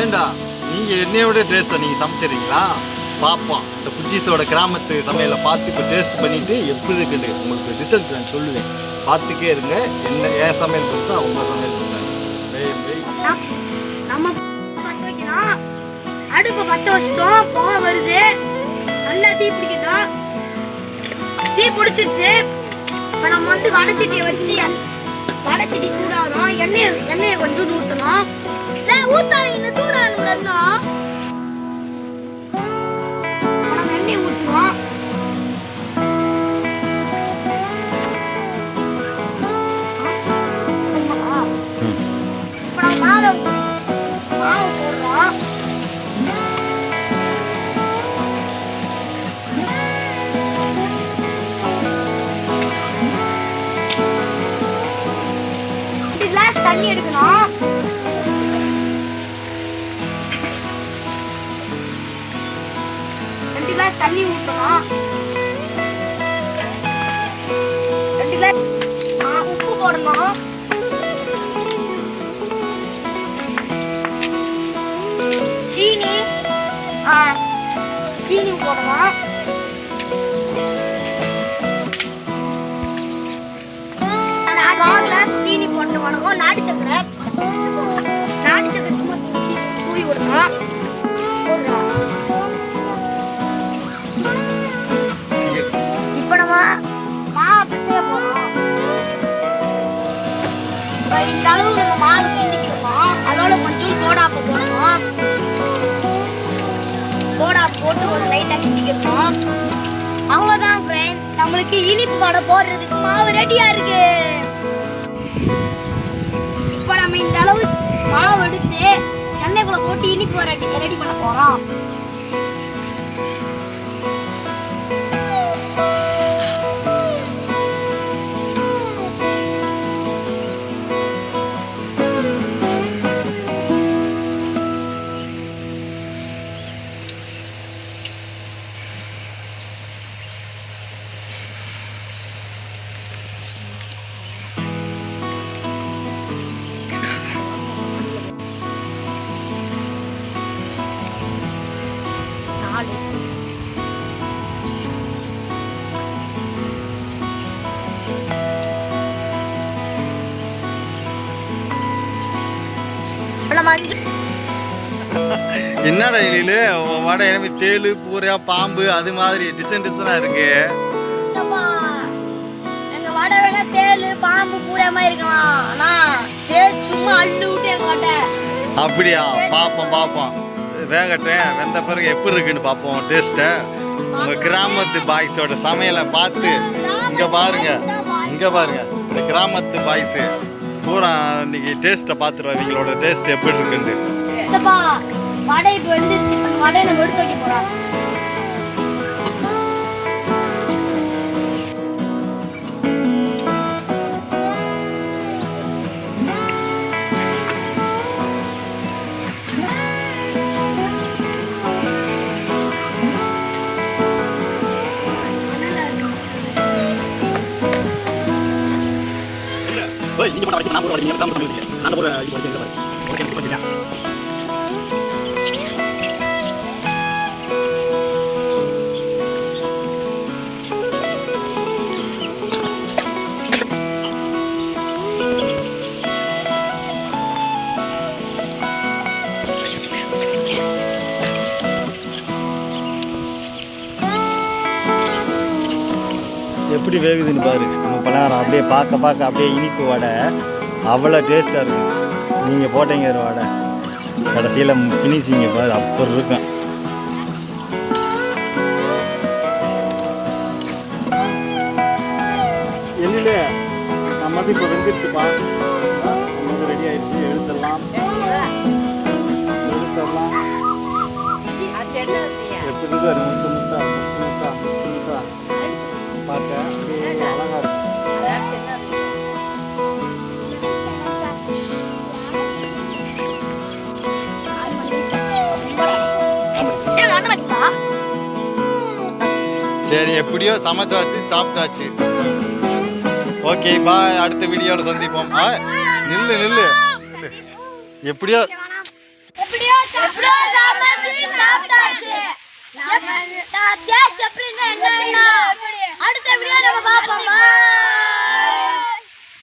ஏண்டா நீங்க என்னையோட டேஸ்ட்டை நீங்க சமைச்சிருக்கீங்களா பார்ப்போம் இந்த குஜிஸோட கிராமத்து சமையலை பார்த்து இப்போ டேஸ்ட் பண்ணிட்டு எப்படி இருக்குன்னு உங்களுக்கு ரிசல்ட் நான் சொல்லுவேன். பார்த்துக்கே இருங்க. என்ன என் சமையல் பெருசா உங்க சமையல் பத்த வருஷம் புகை வருது. நல்லா தீ பிடிக்கட்டும் தீ பிடிச்சிருச்சு இப்ப நம்ம வந்து வடச்சட்டியை வச்சு வடச்சட்டி சூடாகணும். எண்ணெய் எண்ணெயை கொஞ்சம் ஊற்றணும் ஊத்தாங்க சூடாகணும் தண்ணி எடுக்கணும். ரெண்டு கிளாஸ் தண்ணி ஊற்றணும் ரெண்டு கிளாஸ் உப்பு போடணும். சீனி ஆ, சீனி போடணும். சும்மா வணக்கம் நாட்டு சக்கரை. நாட்டு சக்கரை சும்மா தூக்கி தூவி விடணும். போடுறோம். இப்போ நம்ம மாவை பிசைய போறோம். இந்த அளவு நம்ம மாவு கிண்டிக்கிறோம் அதோட கொஞ்சம் சோடாப்பு போடணும். சோடா போட்டு ஒரு லைட்டாக கிண்டிக்கிறோம் அவ்வளோதான் ஃப்ரெண்ட்ஸ் நம்மளுக்கு இனிப்பு வடை போடுறதுக்கு மாவு ரெடியா இருக்கு. மாவு எண்ணெய் எண்ணெய்க்குள்ள போட்டு இனிப்பு ரெடி ரெடி பண்ண போறோம். அஞ்சு என்னடா எழிலு? வடை எனக்கு தேளு பூரா பாம்பு அது மாதிரி டிசைன் டிசைனா இருக்கு. சித்தப்பா, எங்க வடை வேணா தேளு பாம்பு பூராம இருக்கலாம். ஆனா தேள் சும்மா அள்ளு விட்டு அப்படியா? பாப்போம் பாப்போம். வேகட்டேன் வெந்த பிறகு எப்படி இருக்குன்னு பார்ப்போம் டேஸ்ட்டை உங்க கிராமத்து பாய்ஸோட சமையலை பார்த்து இங்க பாருங்க. இங்க பாருங்க இந்த கிராமத்து பாய்ஸ். பூரா இன்னைக்கு டேஸ்ட்டை பார்த்துருவோம் இவங்களோட டேஸ்ட் எப்படி இருக்குன்னு வடை இப்போ வந்து இப்போ வடையை நம்ம எடுத்து வைக்க போறோம். நீங்க போட்ட வரைக்கும் நான் போட வரைக்கும் தான் பண்ணுவீங்க நான் போட இது ஓகே எப்படி வேகுதுன்னு பாரு. பலகாரம் அப்படியே பார்க்க பார்க்க அப்படியே இனிப்பு வடை. அவ்வளோ டேஸ்ட்டாக இருக்கும். நீங்கள் போட்டீங்க ஒரு வடை. கடைசியில் ஃபினிஷிங்க பாரு அப்புறம் இருக்கும். என்னில நம்ம இப்போ வெந்துருச்சுப்பா. நமக்கு ரெடி ஆயிடுச்சு. எடுத்துடலாம். எடுத்துடலாம். எப்படி இருக்கு சரி எப்படியோ சமைச்சாச்சு சாப்பிட்டாச்சு. ஓகே பாய் அடுத்த வீடியோவில் சந்திப்போம். ஆ நில்லு நில்லு. எப்படியோ அடுத்த வீடியோ நம்ம